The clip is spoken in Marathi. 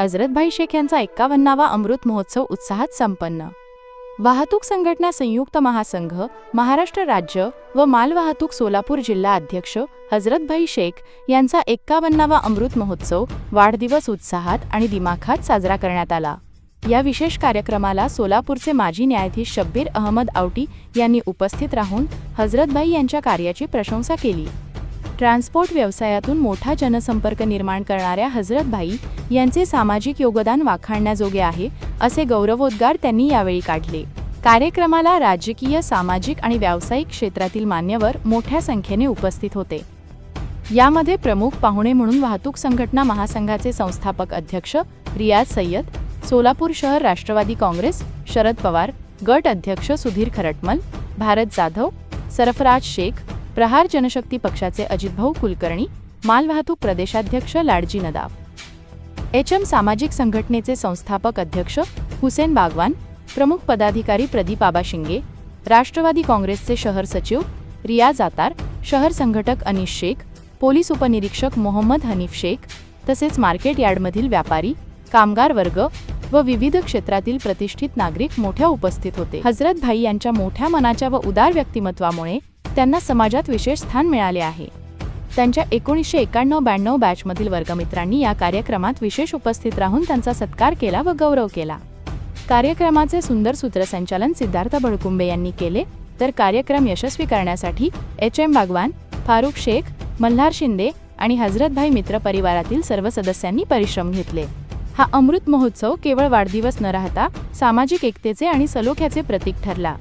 हजरतभाई शेख यांचा एक्कावन्नावा अमृत महोत्सव उत्साहात संपन्न. वाहतूक संघटना संयुक्त महासंघ महाराष्ट्र राज्य व मालवाहतूक सोलापूर जिल्हा अध्यक्ष हजरतभाई शेख यांचा एक्कावन्नावा अमृत महोत्सव वाढदिवस उत्साहात आणि दिमाखात साजरा करण्यात आला. या विशेष कार्यक्रमाला सोलापूरचे माजी न्यायाधीश शब्बीर अहमद आवटी यांनी उपस्थित राहून हजरतभाई यांच्या कार्याची प्रशंसा केली. ट्रान्सपोर्ट व्यवसायातून मोठा जनसंपर्क निर्माण करणाऱ्या हजरतभाई यांचे सामाजिक योगदान वाखाणण्याजोगे आहे असे गौरवोद्गार त्यांनी यावेळी काढले. कार्यक्रमाला राजकीय सामाजिक आणि व्यावसायिक क्षेत्रातील मान्यवर मोठ्या संख्येने उपस्थित होते. यामध्ये प्रमुख पाहुणे म्हणून वाहतूक संघटना महासंघाचे संस्थापक अध्यक्ष रियाज सय्यद सोलापूर शहर राष्ट्रवादी काँग्रेस शरद पवार गट अध्यक्ष सुधीर खरटमल भारत जाधव सरफराज शेख प्रहार जनशक्ती पक्षाचे अजितभाऊ कुलकर्णी मालवाहतूक प्रदेशाध्यक्ष लाडजी नदाफ एच एम सामाजिक संघटनेचे संस्थापक अध्यक्ष हुसेन बागवान प्रमुख पदाधिकारी प्रदीप आबा शिंगे राष्ट्रवादी काँग्रेसचे शहर सचिव रियाज आतार शहर संघटक अनिश शेख पोलीस उपनिरीक्षक मोहम्मद हनीफ शेख तसेच मार्केट यार्डमधील व्यापारी कामगार वर्ग व विविध क्षेत्रातील प्रतिष्ठित नागरिक मोठ्या उपस्थित होते. हजरत भाई यांच्या मोठ्या मनाच्या व उदार व्यक्तिमत्वामुळे त्यांना समाजात विशेष स्थान मिळाले आहे. त्यांच्या एकोणीसशे एकाण्णव ब्याण्णव बॅचमधील वर्गमित्रांनी या कार्यक्रमात विशेष उपस्थित राहून त्यांचा सत्कार केला व गौरव केला. कार्यक्रमाचे सुंदर सूत्रसंचालन सिद्धार्थ बळकुंबे यांनी केले तर कार्यक्रम यशस्वी करण्यासाठी एच एम बागवान फारुख शेख मल्हार शिंदे आणि हजरतभाई मित्र परिवारातील सर्व सदस्यांनी परिश्रम घेतले. हा अमृत महोत्सव केवळ वाढदिवस न राहता सामाजिक एकतेचे आणि सलोख्याचे प्रतीक ठरला.